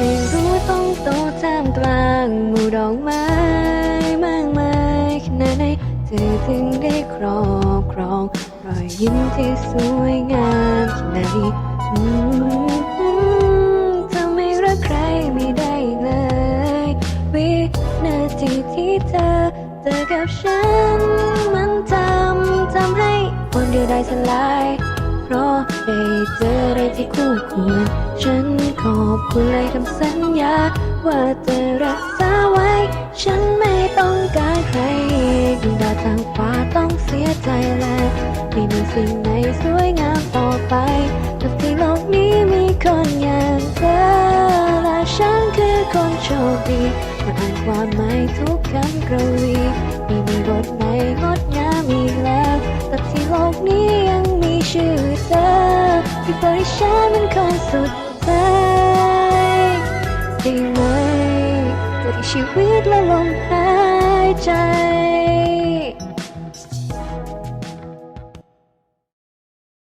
รู้ว่าต้องโตท่ามกลางหมู่ดอกไม้มากมายขนาดไหนเธอถึงได้ครอบครองรอยยิ้มที่สวยงามขนาดนี้อืมเธอไม่รักใครไม่ได้เลย วินาทีที่เธอเจอกับฉันมันทำทำให้คนเดียวได้สลายเพราะ ได้เจออะไรที่คู่ควรฉันขอบคุณเลยคำสัญญา ว่าจะรักษาไว้ ฉันไม่ต้องการใครดาวทางฟ้าต้องเสียใจแล้วไม่มีสิ่งไหนสวยงามต่อไปกับที่โลกนี้มีคนอย่างเธอและฉันคือคนโชคดีมาอ่านความหมายทุกคำ ที่บริอยฉันมันคงสุดไปได้ไหมแต่ชีวิตและลมหายใจ